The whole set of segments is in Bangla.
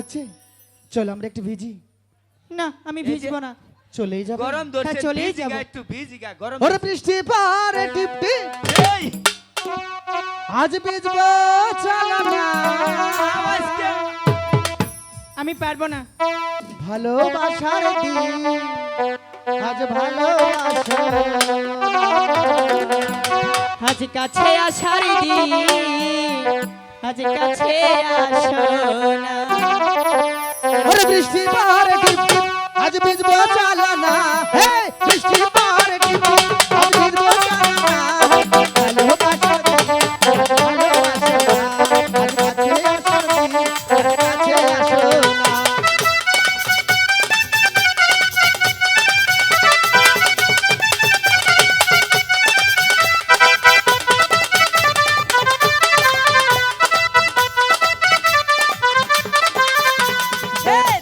হচ্ছে? চলো আমরা একটু ভিজি। না আমি ভিজবো না। চলেই যাব। গরম ধরছে হ্যাঁ, চলেই যাব। একটু ভিজিগা গরম ওরে বৃষ্টি পারে টিপটি এই! আজ ভিজবো চলো না। আমি পারব না। ভালোবাসার দিন আজ ভালোবাসো। আজ কাছে আসার দিন আজ কাছে আসো না। বৃষ্টি পাহাড়ে আজ বিজব চালানা। হে বৃষ্টি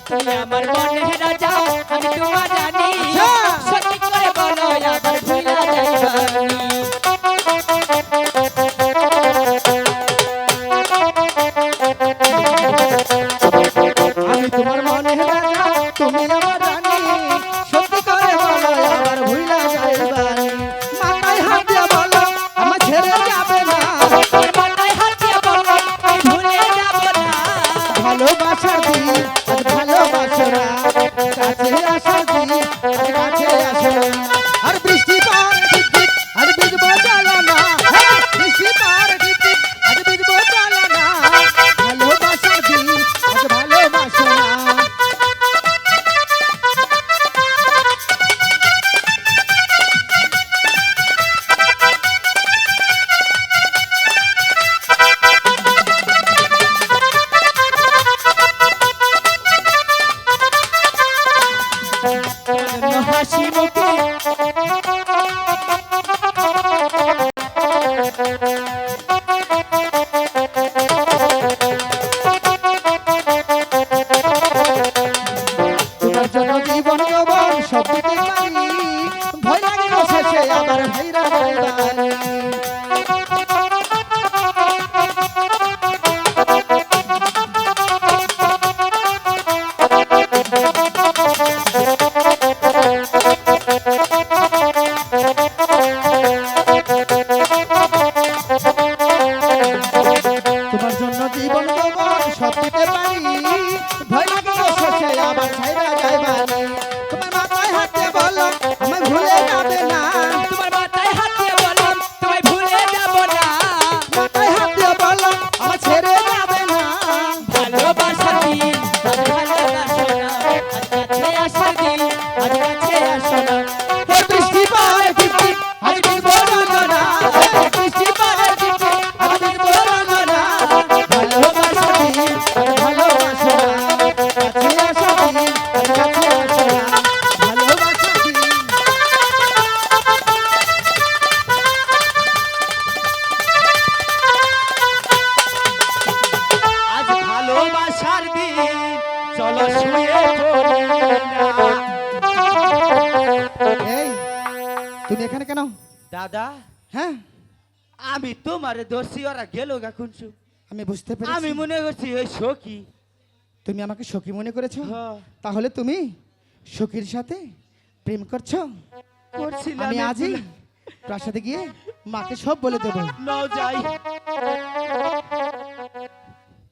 তুমি আমার মনে রাজা আমি তোমার রানী আচ্ছা। সত্যি করে বলো আমার ভুলা যাইবানি ভালোবাসার দিন আজ ভালোবাসো না কাছে আসার দিন কাছে আসো আর হাসি জন্য জীবন যৌবন সব দিতে পারি। ভয় লাগে শেষে আবার ভাইরা যাইবানি পারি ভয় লাগে শেষে আবার ভাইরা যাইবানি তোমার মাথায় হাতে বলো আমায় ভুলে যাবে না তোমার মাথায় হাত বলো তোমায় ভুলে যাব না মাথায় হাত বলো আমার ছেড়ে যাবে না ভালোবাসার দিন চলো শুয়ে পড়ি। এই, তুমি এখানে কেন? দাদা হ্যাঁ? আমি তোমারে দর্শি ওরা গেল গা কুনসু আমি বুঝতে আমি মনে করছি ওই সখী। তুমি আমাকে সখী মনে করেছ? হ্যাঁ। তাহলে তুমি সখীর সাথে প্রেম করছ? করছিলাম আমি আজই প্রাসাদে গিয়ে মাকে সব বলে দেবো। নাও যাই।